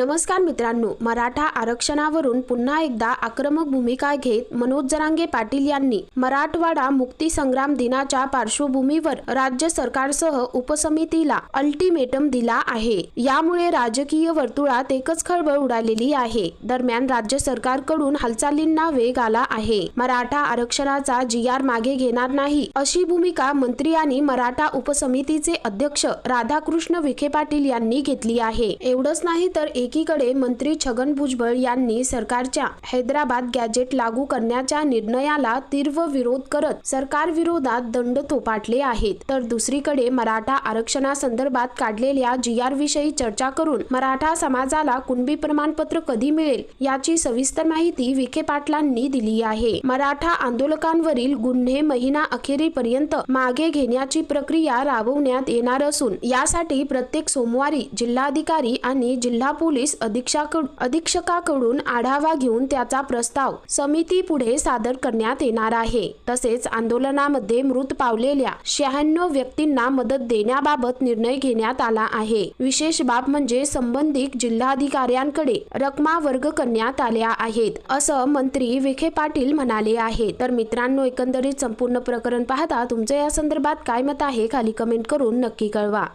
नमस्कार मित्रांनो मराठा आरक्षणावरून पुन्हा एकदा आक्रमक भूमिका घेत मनोज जरांगे पाटील यांनी मराठवाडा मुक्ती संग्राम दिनाच्या पार्श्वभूमीवर राज्य सरकारसह उपसमितीला अल्टिमेटम दिला आहे. यामुळे राजकीय वर्तुळात एकच खळबळ उडालेली आहे. दरम्यान राज्य सरकारकडून हालचालींना वेग आला आहे. मराठा आरक्षणाचा जी आर मागे घेणार नाही अशी भूमिका मंत्री आणि मराठा उपसमितीचे अध्यक्ष राधाकृष्ण विखे पाटील यांनी घेतली आहे. एवढंच नाही तर एक एकीकडे मंत्री छगन भुजबळ यांनी सरकारच्या हैदराबाद गॅजेट लागू करण्याच्या निर्णयाला तीव्र विरोध करत सरकार विरोधात दंड थोपाटले आहेत. तर दुसरीकडे मराठा आरक्षणासंदर्भात काढलेल्या जी आर विषयी चर्चा करून मराठा समाजाला कुणबी प्रमाणपत्र कधी मिळेल याची सविस्तर माहिती विखे पाटलांनी दिली आहे. मराठा आंदोलकांवरील गुन्हे महिना अखेरीपर्यंत मागे घेण्याची प्रक्रिया राबवण्यात येणार असून यासाठी प्रत्येक सोमवारी जिल्हाधिकारी आणि जिल्हा पोलीस अधीक्षकाकडून अधीक्षकाकडून आढावा घेऊन त्याचा प्रस्ताव समिती पुढे सादर करण्यात येणार आहे. तसेच आंदोलनामध्ये मृत पावलेल्या शहाण्णव व्यक्तींना मदत देण्याबाबत निर्णय घेण्यात आला आहे. विशेष बाब म्हणजे संबंधित जिल्हाधिकाऱ्यांकडे रकमा वर्ग करण्यात आल्या आहेत असं मंत्री विखे पाटील म्हणाले आहे. तर मित्रांनो एकंदरीत संपूर्ण प्रकरण पाहता तुमचं या संदर्भात काय मत आहे खाली कमेंट करून नक्की कळवा.